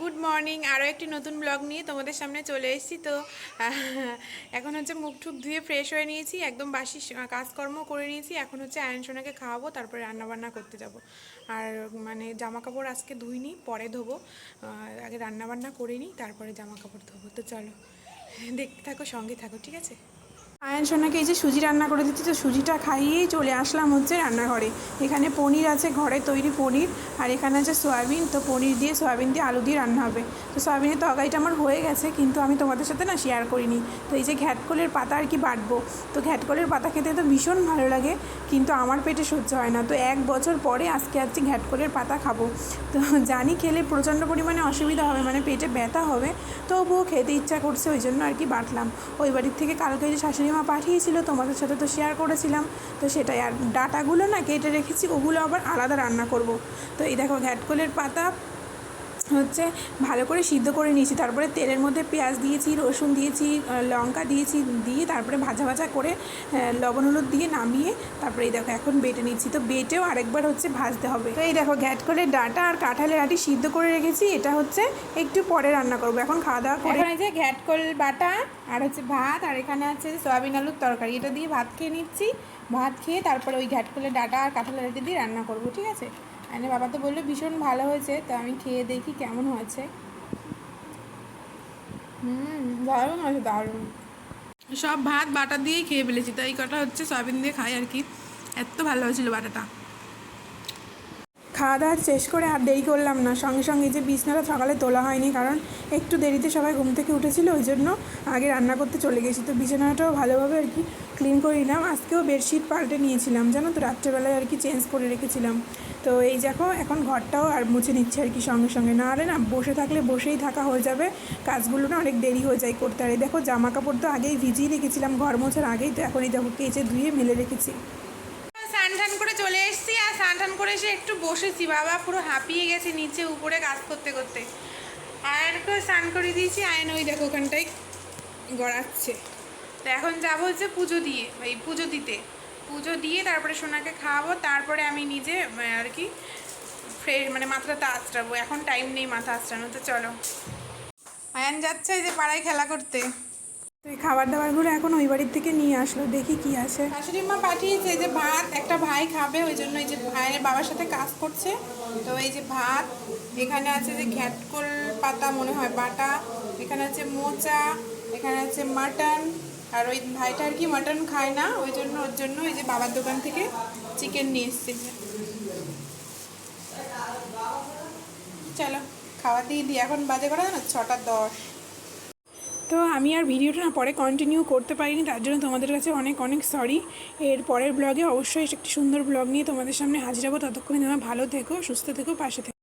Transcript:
Good morning. আরও একটি নতুন ব্লগ নিয়ে তোমাদের সামনে চলে এসেছি। তো এখন হচ্ছে মুখ টুক ধুয়ে ফ্রেশ হয়ে নিয়েছি, একদম বাসি কাজকর্ম করে নিয়েছি। এখন হচ্ছে আয়ন সোনাকে খাওয়াবো, তারপরে রান্নাবান্না করতে যাব। আর মানে জামা কাপড় আজকে ধুই ধুইনি, পরে ধোবো। আগে রান্নাবান্না করে নিই, তারপরে জামা কাপড় ধোবো। তো চলো, দেখতে থাকো, সঙ্গে থাকো, ঠিক আছে? আয়ন সোনাকে এই যে সুজি রান্না করে দিচ্ছি, তো সুজিটা খাইয়েই চলে আসলাম হচ্ছে রান্নাঘরে। এখানে পনির আছে, ঘরে তৈরি পনির, আর এখানে আছে সয়াবিন, তো পনির দিয়ে, সয়াবিন দিয়ে আলু দিয়ে রান্না হবে। তো সয়াবিনের তরকারিটা আমার হয়ে গেছে, কিন্তু আমি তোমাদের সাথে না শেয়ার করিনি। তো এই যে ঘ্যাটকলের পাতা আর কি বাটবো, তো ঘ্যাটকলের পাতা খেতে তো ভীষণ ভালো লাগে, কিন্তু আমার পেটে সহ্য হয় না। তো এক বছর পরে আজকে আজকে ঘ্যাটকলের পাতা খাব। তো জানি খেলে প্রচণ্ড পরিমাণে অসুবিধা হবে মানে পেটে ব্যথা হবে, তবুও খেতে ইচ্ছা করছে, ওই জন্য আর কি বাটলাম। ওই বাড়ির থেকে কালকে যে শাশুড়ি মা পাঠিয়েছিল, তোমাদের সাথে তো শেয়ার করেছিলাম। তো সেটাই, আর ডাটাগুলো না কেটে রেখেছি, ওগুলো আবার আলাদা রান্না করব। তো এই দেখো, ঘ্যাটকলের পাতা হচ্ছে, ভালো করে সিদ্ধ করে নিয়েছি। তারপরে তেলের মধ্যে পেঁয়াজ দিয়েছি, রসুন দিয়েছি লঙ্কা দিয়েছি, দিয়ে তারপরে ভাজা ভাজা করে লবণ হলুদ দিয়ে নামিয়ে তারপরে এই দেখো এখন বেটে নিচ্ছি। তো বেটেও আরেকবার হচ্ছে ভাজতে হবে। তো এই দেখো ঘ্যাট করে ডাটা আর কাঁঠালের আটি সিদ্ধ করে রেখেছি। এটা হচ্ছে একটু পরে রান্না করব। এখন খাওয়া দাওয়া করে এখন যে ঘ্যাটকল বাটা আর হচ্ছে ভাত, আর এখানে আছে সয়াবিন আলুর তরকারি। এটা দিয়ে ভাত খেয়ে নিচ্ছি। ভাত খেয়ে তারপরে ওই ঘ্যাটকলের ডাটা আর কাঁঠালের আটি দিয়ে রান্না করব, ঠিক আছে? মানে বাবা তো বলল ভীষণ ভালো হয়েছে, তো আমি খেয়ে দেখি কেমন হয়েছে। দারুণ হয়েছে, দারুণ। সব ভাত বাটা দিয়েই খেয়ে ফেলেছি তো এই কটা হচ্ছে, সয়াবিন দিয়ে খাই আর কি। এত ভালো হয়েছিল বাটাটা। খাওয়া দাওয়া শেষ করে আর দেরি করলাম না। সঙ্গে সঙ্গে যে বিছনাটা সকালে তোলা হয়নি, কারণ একটু দেরিতে সবাই ঘুম থেকে উঠেছিল, ওই জন্য আগে রান্না করতে চলে গেছি। তো বিছানাটাও ভালোভাবে আর কি ক্লিন করে নিলাম। আজকেও বেডশিট পাল্টে নিয়েছিলাম, জানো তো? রাত্রেবেলায় আর কি চেঞ্জ করে রেখেছিলাম। তো এই দেখো, এখন ঘরটাও আর মুছে নিচ্ছে আর কি সঙ্গে সঙ্গে। না আরে না, বসে থাকলে বসেই থাকা হয়ে যাবে। কাজগুলো না অনেক দেরি হয়ে যায় করতে। আর এই দেখো জামা কাপড় তো আগেই ভিজিয়ে রেখেছিলাম, ঘর মোছার আগেই তো এখন এই দেখো কেচে ধুয়ে মেলে রেখেছি। স্নান টান করে চলে এসেছি। স্নান টান করে এসে একটু বসেছি। বাবা পুরো হাঁপিয়ে গেছে নিচে, উপরে কাজ করতে করতে। আয়নকে স্নান করে দিয়েছি। আয়ন ওই দেখো ওখানটায় গড়াচ্ছে। তো এখন যাব হচ্ছে পুজো দিয়ে, এই পুজো দিতে। পুজো দিয়ে তারপরে সোনাকে খাওয়াবো, তারপরে আমি নিজে আর কি, ফ্রেশ মানে মাথাটা আঁচড়াবো। এখন টাইম নেই মাথা আঁচড়ানো তো চলো। আয়ান যাচ্ছে যে পাড়ায় খেলা করতে। খাবার দাবারগুলো এখন ওই বাড়ির থেকে নিয়ে আসলো, দেখি কি আছে। শাশুড়ি মা পাঠিয়েছে যে ভাত একটা ভাই খাবে, ওই জন্য এই যে ভাইয়ের বাবার সাথে কাজ করছে। তো এই যে ভাত, এখানে আছে যে ঘ্যাটকোল পাতা মনে হয় বাটা, এখানে আছে মোচা, এখানে আছে মাটন, আর ওই ভাইটা আর কি মাটন খায় না, ওই জন্য ওর জন্য এই যে বাবার দোকান থেকে চিকেন নিয়ে এসছে। চলো, খাওয়া দিয়ে দিই। এখন বাজে করা না ছটা দশ। তো আমি আর ভিডিওটা না পরে কন্টিনিউ করতে পারিনি, তার জন্য তোমাদের কাছে অনেক অনেক সরি এর পরের ব্লগে অবশ্যই একটি সুন্দর ব্লগ নিয়ে তোমাদের সামনে হাজির হব। ততক্ষণে তোমার ভালো থেকো, সুস্থ থেকো, পাশে থেকো।